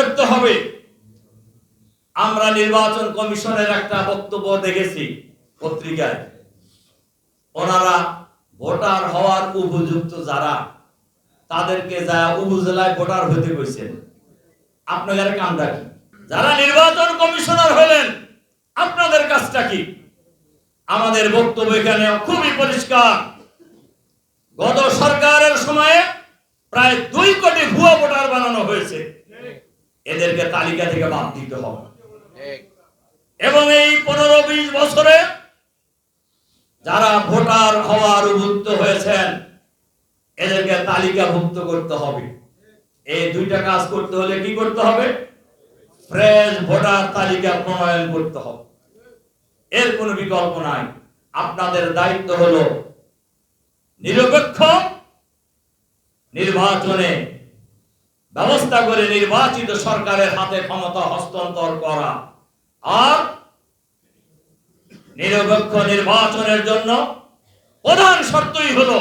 করতে হবে। আমরা নির্বাচন কমিশনের একটা বক্তব্য দেখেছি পত্রিকায়। ওনারা ভোটার হওয়ার উপযুক্ত যারা, তাদেরকে যা উপজেলায় ভোটার হতে কইছেন আপনাদের কামটা কি? যারা নির্বাচন কমিশনার হলেন আপনাদের কাজটা কি? আমাদের বক্তব্য এখানে খুবই পরিষ্কার। গত সরকারের সময়ে প্রায় দুই কোটি ভুয়া ভোটার বানানো হয়েছে। এদেরকে তালিকা থেকে বাদ দিতে হবে। এবং এই পনেরো বিশ বছরে যারা ভোটার হওয়ার উপযুক্ত হয়েছেন এদেরকে তালিকাভুক্ত করতে হবে। এই দুইটা কাজ করতে হলে কি করতে হবে? ফ্রেশ ভোটার তালিকা প্রণয়ন করতে হবে। এর কোনো বিকল্প নাই। আপনাদের দায়িত্ব হলো নিরপেক্ষ নির্বাচনে ব্যবস্থা করে নির্বাচিত সরকারের হাতে ক্ষমতা হস্তান্তর করা। আর নিরপেক্ষ নির্বাচনের জন্য প্রধান শর্তই হলো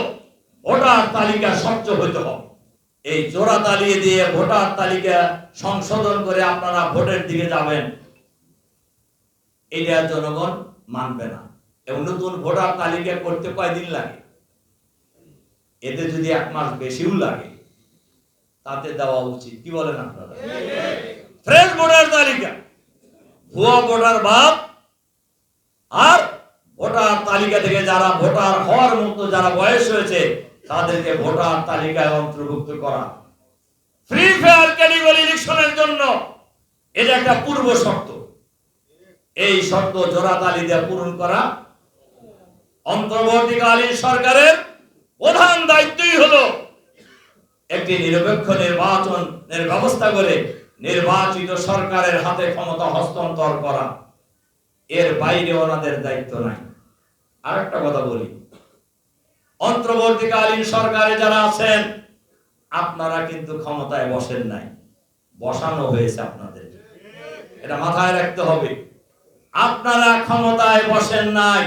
ভোটার তালিকা স্বচ্ছ হতে হবে। এই জোড়া তালিয়ে দিয়ে ভোটার তালিকা সংশোধন করে আপনারা ভোটের দিকে যাবেন, এটা জনগণ মানবে না। এবং নতুন ভোটার তালিকা করতে কয়দিন লাগে? এতে যদি এক মাস বেশিও লাগে তাতে দেওয়া উচিত। কি বলেন আপনারা? ফ্রেশ ভোটার তালিকা। ভুয়া ভোটার বাদ আর ভোটার তালিকা থেকে যারা ভোটার হওয়ার মতো যারা বয়স হয়েছে, তাদেরকে ভোটার তালিকায় অন্তর্ভুক্ত করা। ফ্রি ফেয়ার ক্যাটেগরি ইলেকশনের জন্য এটা একটা পূর্ব শর্ত। এই শর্ত জোড়া তালি দিয়ে পূরণ করা অন্তর্বর্তীকালীন সরকারের প্রধান দায়িত্বই হলো একটি নিরপেক্ষ নির্বাচনের ব্যবস্থা করে নির্বাচিত সরকারের হাতে ক্ষমতা হস্তান্তর করা। এর বাইরে ওনাদের দায়িত্ব নাই। আরেকটা কথা বলি। অন্তর্বর্তীকালীন সরকারে যারা আছেন, আপনারা কিন্তু ক্ষমতায় বসেন নাই। বসানো হয়েছে আপনাদের। এটা মাথায় রাখতে হবে। আপনারা ক্ষমতায় বসেন নাই।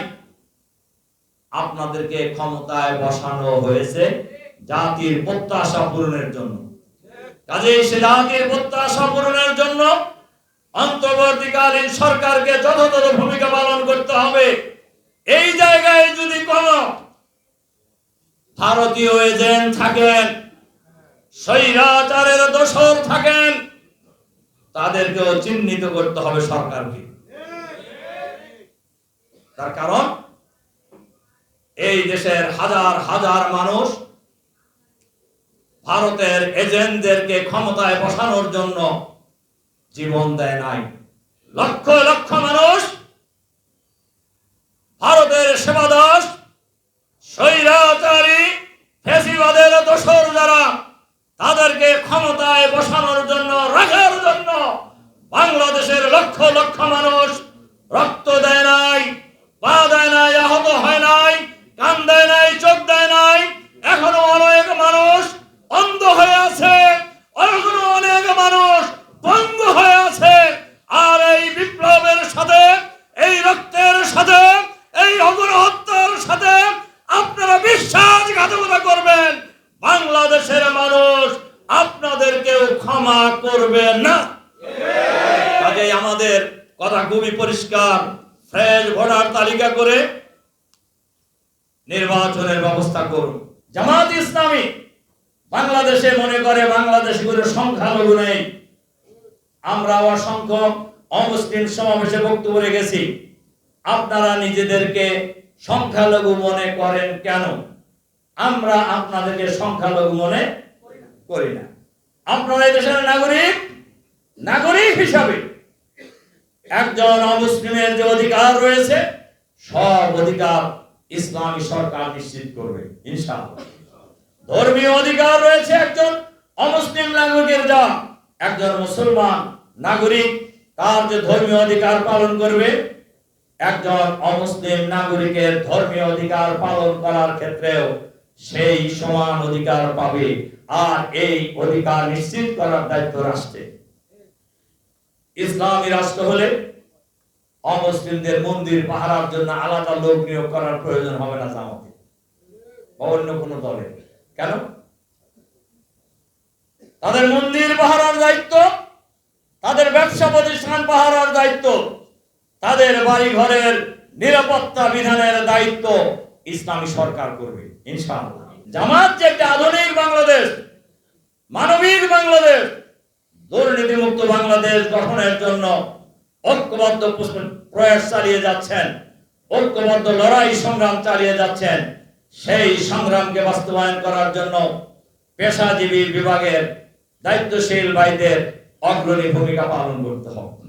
আপনাদেরকে ক্ষমতায় বসানো হয়েছে জাতির প্রত্যাশা পূরণের জন্য। কাজেই সে জাতির প্রত্যাশা পূরণের জন্য অন্তর্বর্তীকালীন সরকারকে যথাযথ ভূমিকা পালন করতে হবে। এই জায়গায় যদি কোন ভারতীয় এজেন্ট থাকেন, স্বৈরাচারের দোষর থাকেন, তাদেরকেও চিহ্নিত করতে হবে সরকারকে। তার কারণ, এই দেশের হাজার হাজার মানুষ ভারতের এজেন্টদেরকে ক্ষমতায় বসানোর জন্য জীবন দেয় নাই। লক্ষ লক্ষ মানুষ ভারতের সেবাদাস, স্বৈরাচারী, ফেসিবাদের দোষর যারা, তাদেরকে ক্ষমতায় বসানোর জন্য, রাখার জন্য বাংলাদেশের লক্ষ লক্ষ মানুষ রক্ত দেয় নাই, পা দেয় নাই, আহত হয় নাই, কান দেয় নাই, চোখ দেয় নাই, এখনও অনেক মানুষ অন্ধ হয়ে আছে অনেক মানুষ পঙ্গু হয়ে আছে। আর এই বিপ্লবের সাথে, এই রক্তের সাথে, এই অগণহত্যার সাথে আপনারা বিশ্বাসঘাতকতা করবেন। বাংলাদেশের মানুষ আপনাদেরকেও ক্ষমা করবে না। কাজে আমাদের কথা খুবই পরিষ্কার, ফ্রেশ ভোটার তালিকা করে নির্বাচনের ব্যবস্থা করুন। জামাত ইসলামী বাংলাদেশে মনে করে বাংলাদেশ করে সংখ্যালঘু নেই। আমরা অসংখ্য অমুসলিম সমাবেশে বক্তব্য রেখেছি। আপনারা নিজেদেরকে সংখ্যালঘু মনে করেন কেন? আমরা আপনাদেরকে সংখ্যালঘু মনে করি না। আপনারা দেশের নাগরিক? নাগরিক হিসাবে। একজন অমুসলিমের যে অধিকার রয়েছে, সব অধিকার ইসলামী সরকার নিশ্চিত করবে, ইনশাআল্লাহ। ধর্মীয় অধিকার রয়েছে একজন অমুসলিম নাগরিকের যা একজন মুসলমান নাগরিক তার যে ধর্মীয় অধিকার পালন করবে, একজন অমুসলিম নাগরিকের ধর্মীয় অধিকার পালন করার ক্ষেত্রেও সেই সমান অধিকার পাবে। আর এই অধিকার নিশ্চিত করার দায়িত্ব রাষ্ট্রের ইসলামী রাষ্ট্র হলে অমুসলিমদের মন্দির পাহারার জন্য আলাদা লোক নিয়োগ করার প্রয়োজন হবে না জামাতে অন্য কোনো দলে। কেন? তাদের মন্দির পাহারার দায়িত্ব শিক্ষা প্রতিষ্ঠান পাহারার দায়িত্ব, তাদের বাড়ি ঘরের নিরাপত্তা বিধানের দায়িত্ব ইসলামী সরকার করবে, ইনশাআল্লাহ। জামাত যে একটা আধুনিক বাংলাদেশ, মানবিক বাংলাদেশ, দুর্নীতিমুক্ত বাংলাদেশ গঠনের জন্য ঐক্যবদ্ধ প্রয়াস চালিয়ে যাচ্ছেন, ঐক্যবদ্ধ লড়াই সংগ্রাম চালিয়ে যাচ্ছেন সেই সংগ্রামকে বাস্তবায়ন করার জন্য পেশাজীবী বিভাগের দায়িত্বশীল ভাইদের অগ্রণী ভূমিকা পালন করতে হবে।